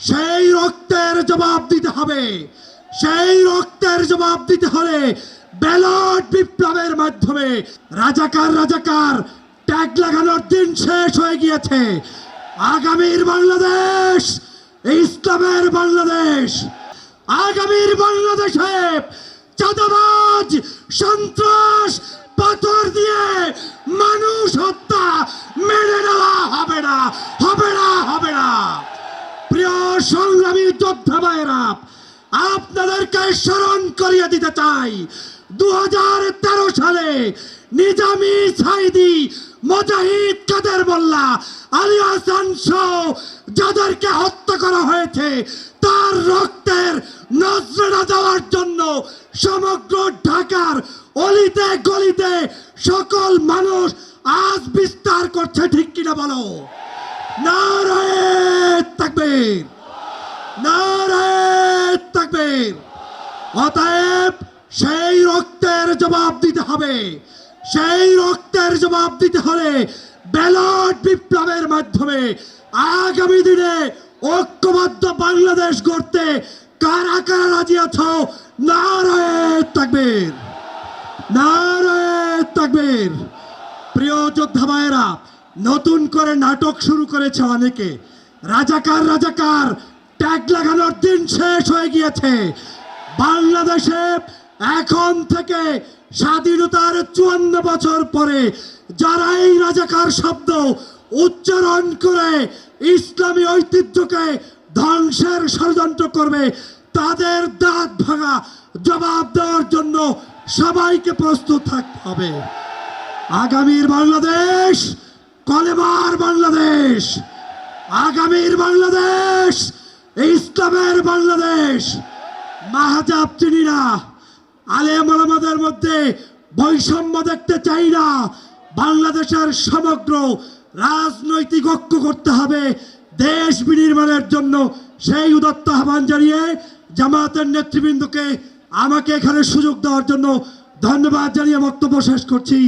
সেই রক্তের জবাব দিতে হবে। সেই রক্তের জবাব দিতে হলে ব্যালট বিপ্লবের মাধ্যমে রাজাকার রাজাকার, ট্যাগ লাগানোর দিন শেষ হয়ে গিয়েছে। আগামীর বাংলাদেশ, ইসলামের বাংলাদেশ, আগামীর বাংলাদেশে চাঁদাবাজ, সন্ত্রাস, পাথর দিয়ে মানুষ হত্যা মেনে নেওয়া হবে না হবে না হবে না প্রিয় সংগ্রামী যোদ্ধা ভাইয়েরা, আপনাদেরকে স্মরণ করিয়ে দিতে চাই দু সালে নিজামি সাইদি কাদের মোল্লা আলী হাসান যাদেরকে হত্যা করা হয়েছে, তার রক্তের নজরা দেওয়ার জন্য সমগ্র ঢাকার অলিতে গলিতে সকল মানুষ আজ বিস্তার করছে, ঠিক কিনা বলো? নারায় তাকবীর। নারায় তাকবীর। অতএব সেই রক্তের জবাব দিতে হবে। সেই রক্তের জবাব দিতে হলে ব্যালট বিপ্লবের মাধ্যমে আগামী দিনে ঐক্যবদ্ধ বাংলাদেশ গড়তে কারা কারা রাজি আছো? নারায় তাকবীর। নারায় তাকবীর। প্রিয় যোদ্ধা ভাইয়েরা, নতুন করে নাটক শুরু করেছে অনেকে। রাজাকার রাজাকার ট্যাগ লাগানোর দিন শেষ হয়ে গিয়েছে। বাংলাদেশে এখন থেকে স্বাধীনতার চুয়ান্ন বছর পরে যারা এই রাজাকার শব্দ উচ্চারণ করে ইসলামী ঐতিহ্যকে ধ্বংসের ষড়যন্ত্র করবে, তাদের দাঁত ভাঙা জবাব দেওয়ার জন্য সবাইকে প্রস্তুত থাকতে হবে। আগামীর বাংলাদেশ, কলেমার বাংলাদেশ, আগামীর বাংলাদেশ ইসলামের বাংলাদেশ, মাহাজাব চিনি না আলেম আলামাদের মধ্যে বৈষম্য দেখতে চাই না। বাংলাদেশের সমগ্র রাজনৈতিক ঐক্য করতে হবে দেশ বিনির্মাণের জন্য। সেই উদত্ত আহ্বান জানিয়ে জামাতের নেতৃবৃন্দকে আমাকে এখানে সুযোগ দেওয়ার জন্য ধন্যবাদ জানিয়ে বক্তব্য শেষ করছি।